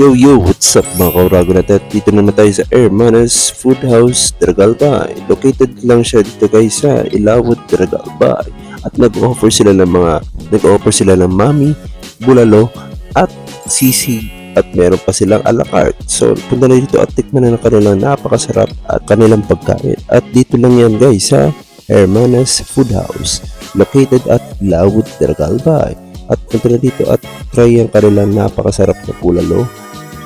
Yo yo, what's up mga kaurago natin? Dito naman tayo sa Hermanas Food House, Dragalbay. Located lang siya dito guys sa Ilawod, Dragalbay. At nag-offer sila ng mga, nag-offer sila ng mami, bulalo, at sisig at meron pa silang a la carte. So, punta na dito at tikman na ng kanilang napakasarap at kanilang pagkain. At dito lang yan guys sa Hermanas Food House, located at Ilawod, Dragalbay. At punta na dito at try ang kanilang napakasarap na bulalo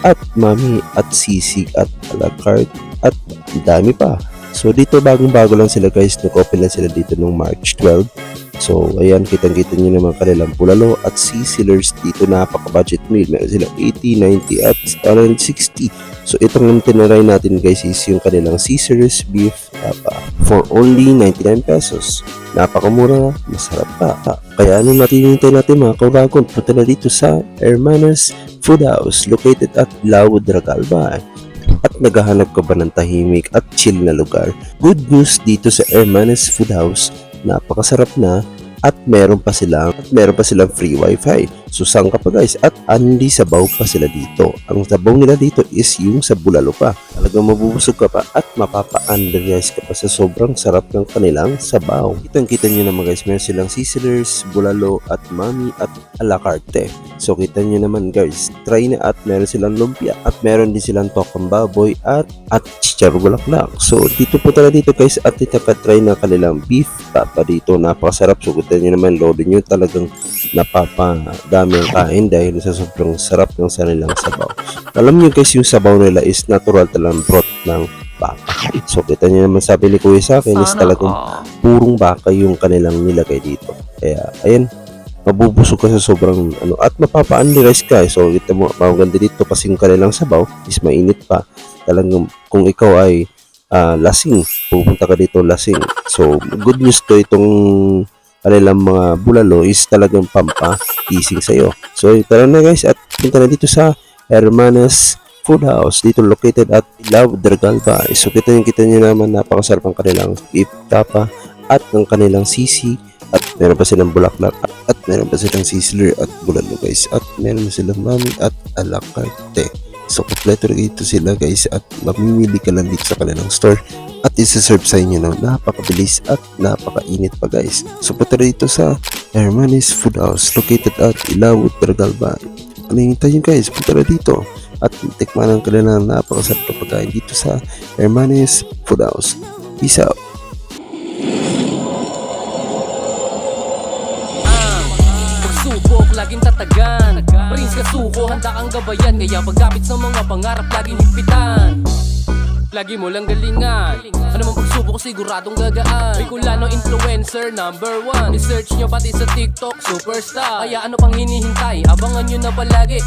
at mami at sisig at a carte at dami pa. So dito bagong bago lang sila guys, nag-open lang sila dito nung March 12. So ayan, kitang-kita nyo naman kanilang bulalo at sizzlers dito napaka-budget meal. Meron sila 80, 90 at 160. So itong tinaray natin guys is yung kanilang Caesar's beef tapa for only 99 pesos. Napakamura, masarap pa. Kaya ano natin hinintay natin mga kauragon, punta na dito sa Hermanas Food House located at Laud Ragalba. At naghahanap ka ba ng tahimik at chill na lugar? Good news dito sa Hermanas Food House, napakasarap na at meron pa silang at meron pa silang free wifi. So saan ka pa guys? At andi sabaw pa sila dito. Ang sabaw nila dito is yung sa bulalo pa. Talagang mabubusog ka pa at mapapa-underize ka pa sa sobrang sarap ng kanilang sabaw. Kitang kita nyo naman guys, meron silang sizzlers, bulalo at mami at a la carte. So kita nyo naman guys, try na at meron silang lumpia at meron din silang tokang baboy at at chichar bulaklak. So dito po tala dito guys at itakatry na kanilang beef papa dito. Napakasarap. So kita nyo naman lodo nyo talagang napapadami ang kain dahil sa sobrang sarap ng sanilang sabaw. Alam nyo guys yung sabaw nila is natural talang broth ng baka. So kita nyo naman sabi ni Kuya sa akin is talagang purong baka yung kanilang nilagay dito. Kaya ayan, mabubusog ka sa sobrang ano at mapapa-unrice ka. So kita mo maganda dito kasi yung kanilang sabaw is mainit pa. Talagang kung ikaw ay ah, lasing, pupunta ka dito lasing. So good news to itong kanilang mga bulalo is talagang pampa tising sa'yo. So tara na guys at punta na dito sa Hermanas Food House dito located at Love Dragalba. So kita yung kita nyo naman napakasarap ang kanilang beef tapa at ang kanilang sisi at meron pa silang bulaklak at meron pa silang sizzler at bulalo guys at meron silang mami at a la carte. So kompleto dito sila guys at mamimili ka lang dito sa kanilang store at isa-serve sa inyo ng napakabilis at napakainit pa guys. So punta dito sa Hermanis Food House located at Ilawod, Dragalba. Ano yung hintayin guys? Punta dito at tikman ang kanilang napakasarap na pagkain dito sa Hermanis Food House. Peace out! Pagsubok, laging tatagan Prince kasuko, handa kang gabayan. Kaya pagkapit sa mga pangarap, laging higpitan Lagi mo lang galingan. Ano man pagsubok, siguradong gagaan. Kulano influencer number one. I-search nyo pati sa TikTok, superstar. Kaya ano pang hinihintay, abangan nyo na palagi